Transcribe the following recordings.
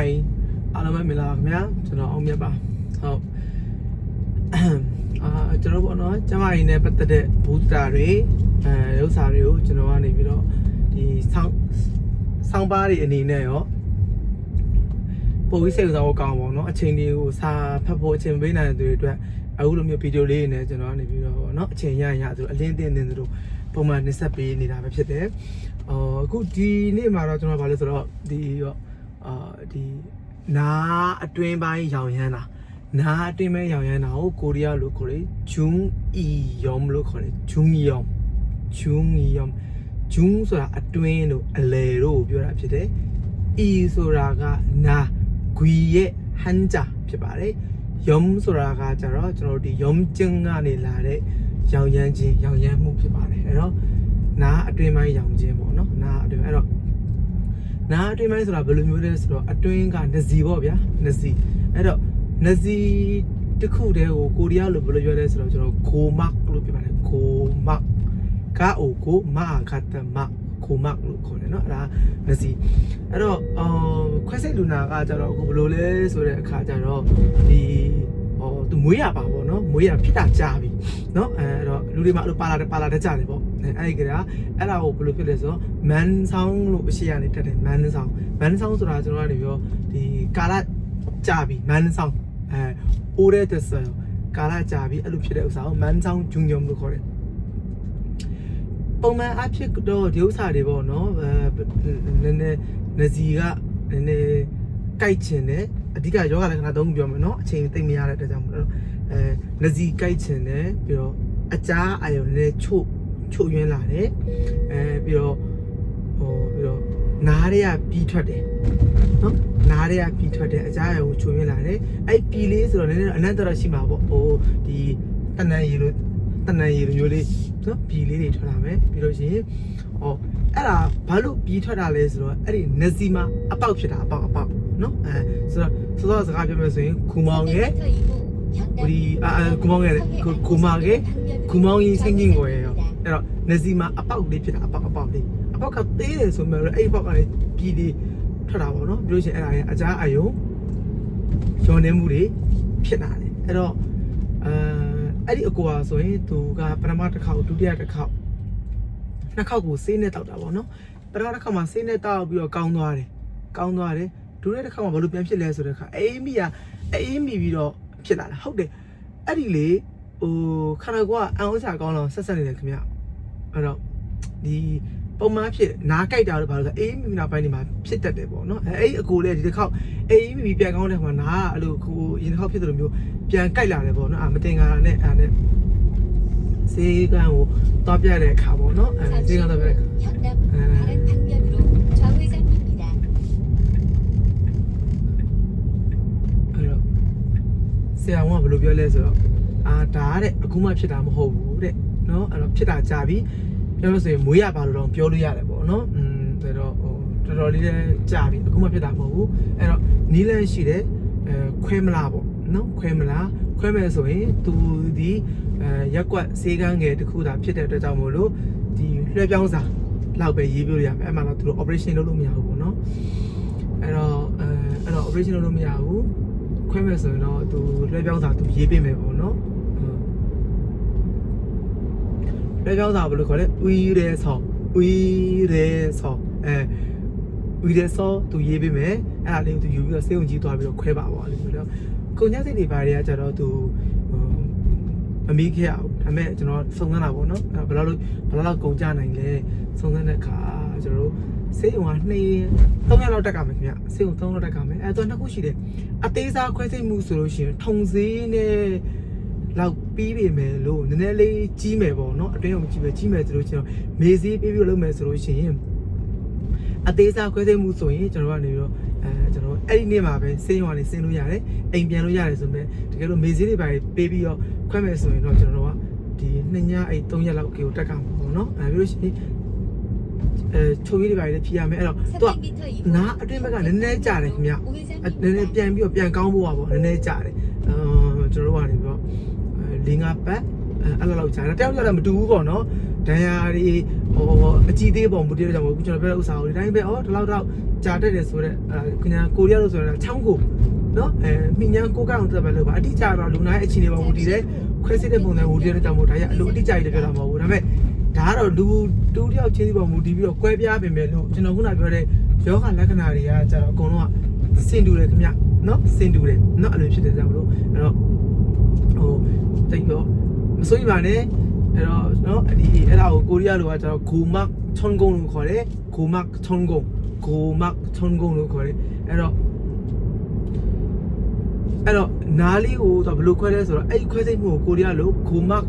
hi အားလုံးပဲမင်္ဂလာပါခင်ဗျာကျွန်တော်အောင်မြတ်ပါဟုတ်အာကျွန်တော်ပေါ့နော်ကျမရင်းနဲ့ပတ်သက်တဲ့ဘူတာတွေအဲဥစ္စာတွေကိုကျွန်တော်ကနေပြီးတော့ဒီဆောင်းဆောင်းပါးတွေအနေနဲ့ရောပုံပြီးစိတ်ဝင်စားဖို့ကောင်းပါတော့အချိန်တွေကိုစာဖတ်ဖို့အချိန်ပေးနိုင်တဲ့သူတွေအတွက်အခုလိုမျိုးဗီဒီယိုလေးတွေနဲ့ကျွန်တော်ကနေပြီးတော့ပေါ့နော်အချိန်ရရသူတို့အလင်းတင်းတင်းသူတို့ပုံမှန်နှိစက်ပေးနေတာပဲဖြစ်တယ်အော်အခုဒီနေ့မှာတော့ကျွန်တော်ဗာလို့ဆိုတော့ဒီရော့ အာဒီနားအတွင်းပိုင်းရောင်ရမ်းတာနားအတွင်းပိုင်းရောင်ရမ်းတာကိုကိုရီးယားလိုခေါ်တယ်ဂျွန်းအီယောမ်လို့ခေါ်တယ်ဂျွန်းယောမ်ဂျွန်းယောမ်ဂျွန်းဆိုတာအတွင်းလို့အလယ်လို့ပြောတာဖြစ်တယ်အီဆိုတာကနာဂွီရဲ့ဟန်ဂျာဖြစ်ပါတယ်ယုံဆိုတာကကြတော့ကျွန်တော်တို့ဒီယုံကျင်းကနေလာတဲ့ရောင်ရမ်းခြင်းရောင်ရမ်းမှုဖြစ်ပါတယ်အဲ့တော့နားအတွင်းပိုင်းရောင်ခြင်းပေါ့နော်နားအတွင်းအဲ့တော့ နားအတွင်းပိုင်းဆိုတာဘယ်လိုမျိုးလဲဆိုတော့အတွင်းကနစီပေါ့ဗျာနစီအဲ့တော့နစီတစ်ခုတည်းကိုကိုရီးယားလိုဘယ်လိုပြောလဲဆိုတော့ကျွန်တော်ဂိုမတ်လို့ပြောပါတယ်ဂိုမတ်ကာအိုကိုမာခတ်တမဂိုမတ်လို့ခေါ်တယ်เนาะအဲ့ဒါနစီအဲ့တော့အော်ခွဲစိတ်လူနာကကြတော့အခုဘယ်လိုလဲဆိုတဲ့အခါကျတော့ဒီဟောသူမွေးရပါပေါ့နော်မွေးရဖြစ်တာကြာပြီเนาะအဲအဲ့တော့လူတွေမှာအဲ့လိုပါလာတယ်ပါလာတဲ့ကြာတယ်ပေါ့ အဲအဲ့ဒီကရာအဲ့ဒါကိုဘယ်လိုဖြစ်လဲဆိုတော့မန်ဆောင်လို့အရှိရနေတက်တယ်မန်ဆောင်မန်ဆောင်ဆိုတာကျွန်တော်ကနေပြောဒီကာလကြာပြီမန်ဆောင်အဲအိုးတဲ့တက်ဆာကာလကြာပြီအဲ့လိုဖြစ်တဲ့ဥစ္စာကိုမန်ဆောင်ဂျုံဂျုံလို့ခေါ်တယ်ပုံမှန်အဖြစ်တော့ဒီဥစ္စာတွေပေါ့နော်အဲနည်းနည်းနစီကနည်းနည်းကြိုက်ချင်တယ်အဓိကယောဂလက္ခဏာသုံးခုပြောမယ်နော်အချိန်သိမ့်မရတဲ့အတွက်ကြောင့်မလို့အဲနစီကြိုက်ချင်တယ်ပြီးတော့အကြားအာရုံနဲ့ချို့ ချို့ယွင်းလာတယ်အဲပြီးတော့ဟိုပြီးတော့နားတွေကပြီးထွက်တယ်နော်နားတွေကပြီးထွက်တယ်အကြရဟိုချို့ယွင်းလာတယ်အဲ့ပြီးလေးဆိုတော့နည်းနည်းအနံ့တော့ရှိမှာပေါ့ဟိုဒီတနန်ရီလိုတနန်ရီလိုမျိုးလေးနော်ပြီးလေးတွေထွက်လာမယ်ပြီးလို့ရှိရင်ဟောအဲ့ဒါဘာလို့ပြီးထွက်တာလဲဆိုတော့အဲ့ဒီနစီမှာအပေါက်ဖြစ်တာအပေါက်အပေါက်နော်အဲဆိုတော့စောစောစကားပြောမယ်ဆိုရင်ခူမောင်ရဲ့ဒီအာခူမောင်ရဲ့ခူမောင်ရဲ့ခူမောင်ကြီးစိတ်ငင်းကိုရရော အဲ့တော့နစီမှာအပေါက်လေးဖြစ်တာအပေါက်အပေါက်လေးအပေါက်ကသေးတယ်ဆိုမှလည်းအဲ့ဒီပေါက်ကလည်းပြည်သေးထွက်တာပေါ့နော်ပြောရှင်အဲ့ဒါရဲ့အကြအယုံရောနေမှုတွေဖြစ်လာတယ်အဲ့တော့အဲအဲ့ဒီအကိုကဆိုရင်သူကပထမတစ်ခေါက်ဒုတိယတစ်ခေါက်နှစ်ခေါက်ကိုဆေးနဲ့တောက်တာပေါ့နော်ပထမတစ်ခေါက်မှာဆေးနဲ့တောက်ပြီးတော့ကောင်းသွားတယ်ကောင်းသွားတယ်ဒုတိယတစ်ခေါက်မှာဘာလို့ပြန်ဖြစ်လဲဆိုတဲ့အခါအေးမိကအေးမိပြီးတော့ဖြစ်လာတာဟုတ်တယ်အဲ့ဒီလေဟိုခန္ဓာကိုယ်ကအံ့ဩစရာကောင်းတော့ဆက်ဆက်နေတယ်ခင်ဗျ အဲ့တော့ဒီပုံမှန်ဖြစ်နားကြိုက်တာလို့ဘာလို့လဲအေးမီမီနောက်ပိုင်းဒီမှာဖြစ်တတ်တယ်ပေါ့နော်အဲအဲ့အကိုလည်းဒီတစ်ခေါက်အေးမီမီပြန်ကောင်းတဲ့မှာနားကအဲ့လိုခုရင်းတစ်ခေါက်ဖြစ်တယ်လို့မျိုးပြန်ကြိုက်လာတယ်ပေါ့နော်အာမတင်ကားနဲ့အာနဲ့စေကံကိုတောပြတဲ့အခါပေါ့နော်အဲစေကံတောပြတဲ့အခါအဲဆရာဝန်ကဘယ်လိုပြောလဲဆိုတော့အာဒါတဲ့အခုမှဖြစ်တာမဟုတ်ဘူးတဲ့ နော်အဲ့တော့ဖြစ်တာကြာပြီပြောလို့ဆိုရင်မွေးရပါလို့တော့ပြောလို့ရတယ်ပေါ့နော်อืมအဲ့တော့ဟိုတော်တော်လေးလည်းကြာပြီအခုမှဖြစ်တာမဟုတ်ဘူးအဲ့တော့နီးလန်းရှိတယ်အဲခွဲမလားပေါ့နော်ခွဲမလားခွဲမယ်ဆိုရင်သူဒီအဲရက်ကွက်စေးကန်းငယ်တစ်ခုသာဖြစ်တဲ့အတွက်ကြောင့်မို့လို့ဒီလွှဲပြောင်းစာလောက်ပဲရေးပြလို့ရမယ်အဲ့မှာတော့သူတို့ operation လုပ်လို့မရဘူးပေါ့နော်အဲ့တော့အဲအဲ့တော့ operation လုပ်လို့မရဘူးခွဲမယ်ဆိုရင်တော့သူလွှဲပြောင်းစာသူရေးပေးမယ်ပေါ့နော် လွှဲပြောင်းစာဘယ်လိုခေါ်လဲဦရဲဆောင်းဦရဲဆောင်းအဲဦရဲဆောင်းသူရေးပေးမယ်အဲ့ဒါလေးကိုသူယူပြီးတော့စေုံကြီးသွားပြီးတော့ခွဲပါပေါ့လေဆိုတော့ကိုညစိတ်တွေဘာတွေကကြတော့သူမမီးခဲ့အောင်ဒါပေမဲ့ကျွန်တော်စုံစမ်းတာပေါ့နော်ဘယ်လောက်ဘယ်လောက်ကုန်ကြနိုင်လဲစုံစမ်းတဲ့အခါကျွန်တော်တို့စေးုံက2 3ရက်လောက်တက်ကမယ်ခင်ဗျစေးုံ3လောက်တက်ကမယ်အဲတော့နှစ်ခုရှိတယ်အသေးစားခွဲစိတ်မှုဆိုလို့ရှိရင်ထုံစည်းနဲ့လောက် ပြီးပြီမယ်လို့နည်းနည်းလေးကြီးမယ်ပေါ့နော်အတွင်းအောင်ကြီးမယ်ကြီးမယ်ဆိုလို့ချင်းမေးစည်းပြီးပြီးလုပ်မယ်ဆိုလို့ရှိရင်အသေးစားခွဲသိမှုဆိုရင်ကျွန်တော်ကနေပြီးတော့အဲကျွန်တော်အဲ့ဒီနေ့မှာပဲစင်းရွာနေစင်းလို့ရတယ်အိမ်ပြန်လို့ရတယ်ဆိုပေမဲ့တကယ်လို့မေးစည်းတွေပါပေးပြီးတော့ခွဲမယ်ဆိုရင်တော့ကျွန်တော်ကဒီနှစ်ညအဲ့၃ရက်လောက်ကိုတက်ကြမှာပေါ့နော်အဲပြီးလို့ရှိရင်အဲချုံကြီးတွေပါလေဖြီးရမယ်အဲ့တော့သူကနားအတွင်းဘက်ကနည်းနည်းကြတယ်ခင်ဗျနည်းနည်းပြန်ပြီးတော့ပြန်ကောင်းဖို့ပါပေါ့နည်းနည်းကြတယ်အာကျွန်တော်တို့ကနေပြီးတော့ ၄၅ပတ်အဲ့လိုလောက်ကြာတယ်တယောက်တယောက်လည်းမတူဘူးပေါ့နော်ဒဏ်ရာတွေဟိုအကြည့်သေးပုံမူတည်တဲ့ကြောင့်မို့ကျွန်တော်ပြောတဲ့ဥစ္စာကိုဒီတိုင်းပဲဩဒီလောက်တော့ကြာတတ်တယ်ဆိုတော့အဲခင်ဗျာကိုရီးယားလို့ဆိုတော့ချောင်းကိုနော်အဲမိညာကိုကောင်တက်ပဲလို့ပါအတိအကျတော့လူနာရဲ့အခြေအနေပုံမူတည်တဲ့ခွဲစစ်တဲ့ပုံစံမူတည်တဲ့ကြောင့်မို့ဒါရအလိုအတိအကျကြီးလည်းပြောတာမဟုတ်ဘူးဒါပေမဲ့ဒါကတော့လူတူတယောက်ချင်းစီပုံမူတည်ပြီးတော့ကွဲပြားပင်ပဲလို့ကျွန်တော်ခုနပြောတဲ့ယောဂလက္ခဏာတွေကကျတော့အကုန်လုံးကစင်တူတယ်ခင်ဗျ နော်စင်တူတယ်နော်အဲ့လိုဖြစ်တဲ့ကြောင့်မလို့အဲ့တော့ဟိုတိတ်တော့မစိုးရိမ်ပါနဲ့အဲ့တော့နော်ဒီအဲ့ဒါကိုကိုရီးယားလိုကကျတော့ဂိုမတ်ချွန်ဂုံလို့ခေါ်တယ်ဂိုမတ်ချွန်ဂုံဂိုမတ်ချွန်ဂုံလို့ခေါ်တယ်အဲ့တော့အဲ့တော့နားလေးကိုတော့ဘယ်လိုခွဲလဲဆိုတော့အဲ့ဒီခွဲစိတ်မှုကိုကိုရီးယားလိုဂိုမတ်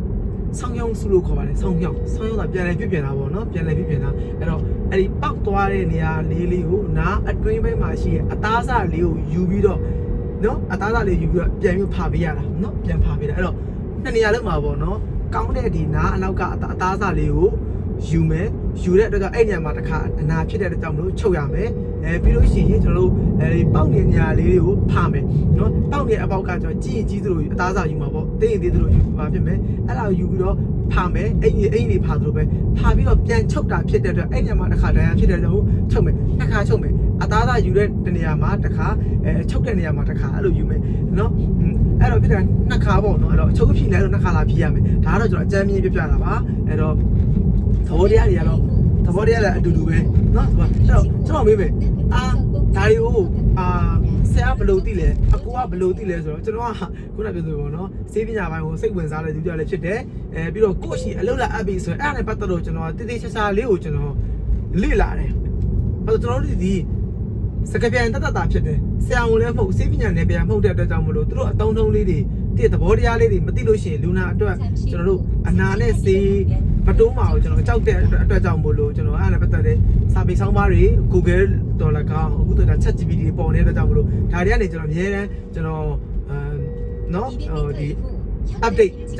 ဆောင်းယောင်စုလို့ခေါ်ပါတယ်ဆောင်းယောင်ဆောင်းယောင်ကပြန်လဲပြပြန်တာပေါ့နော်ပြန်လဲပြပြန်တာအဲ့တော့အဲ့ဒီပောက်သွားတဲ့နေရာလေးလေးကိုနားအတွင်းဘက်မှာရှိရဲ့အသားအစလေးကိုယူပြီးတော့နော်အသားသားလေးယူပြီးတော့ပြန်ပြီးဖာပေးရတာနော်ပြန်ဖာပေးတာအဲ့တော့နှစ်နေရာလုံးမှာပေါ့နော်ကောင်းတဲ့ဒီနားအနောက်ကအသားအသားစားလေးကို ယူမယ်ယူတဲ့အတွက်ကအဲ့နေရာမှာတစ်ခါအနာဖြစ်တဲ့အတွက်ကြောင့်မလို့ချုပ်ရမယ်အဲပြီးလို့ရှိရင်ကျွန်တော်တို့အဲဒီပေါက်နေနေရာလေးတွေကိုဖာမယ်နော်ပေါက်နေအပေါက်ကကျွန်တော်ကြည့်ရင်ကြီးသလိုအသားစားယူမှာပေါ့တင်းရင်သေးသလိုယူပါဖြစ်မယ်အဲ့ဒါကိုယူပြီးတော့ဖာမယ်အဲ့ဒီအဲ့ဒီဖာသလိုပဲဖာပြီးတော့ပြန်ချုပ်တာဖြစ်တဲ့အတွက်အဲ့နေရာမှာတစ်ခါတန်းရဖြစ်တဲ့ကြောင့်ချုပ်မယ်တစ်ခါချုပ်မယ်အသားသားယူတဲ့နေရာမှာတစ်ခါအဲချုပ်တဲ့နေရာမှာတစ်ခါအဲ့လိုယူမယ်နော်အဲ့တော့ဖြစ်တာနှစ်ခါပေါ့နော်အဲ့တော့အချုပ်ဖြစ်လဲလို့နှစ်ခါလာဖြည့်ရမယ်ဒါကတော့ကျွန်တော်အကြမ်းမြင်ပြပြတာပါအဲ့တော့ သဘောတရားတွေကတော့သဘောတရားလည်းအတူတူပဲနော်ဆိုတော့အဲ့တော့ကျွန်တော်မေးမယ်အာဒါတွေကိုအာဆရာဘယ်လိုသိလဲအကူကဘယ်လိုသိလဲဆိုတော့ကျွန်တော်ကခုနပြောသလိုပေါ့နော်စေးပညာပိုင်းကိုစိတ်ဝင်စားတဲ့သူတယောက်လည်းဖြစ်တယ်အဲပြီးတော့ကိုယ့်ရှိအလုပ်လာအပ်ပြီဆိုရင်အဲ့ဒါနဲ့ပတ်သက်လို့ကျွန်တော်တည်တည်ချာချာလေးကိုကျွန်တော်လေ့လာတယ်အဲ့တော့ကျွန်တော်တို့ဒီစကပြန်တတ်တတ်တာဖြစ်တယ်ဆရာဝန်လည်းမဟုတ်စေးပညာနယ်ပြန်မဟုတ်တဲ့အတွက်ကြောင့်မလို့သူတို့အတုံးတုံးလေးတွေတည့်သဘောတရားလေးတွေမသိလို့ရှိရင်လူနာအတွက်ကျွန်တော်တို့အနာနဲ့စေး မတိုးမှာကိုကျွန်တော်ကြောက်တဲ့အတွက်ကြောင့်မို့လို့ကျွန်တော်အဲ့ဒါနဲ့ပတ်သက်တဲ့စာပေဆောင်းပါးတွေ Google တော်လည်းကောင်းအခုတော့ ChatGPT တွေပေါ်နေတဲ့အတွက်ကြောင့်မို့လို့ဒါတွေကနေကျွန်တော်အများတန်းကျွန်တော်အမ်နော်ဟိုဒီ update ကျ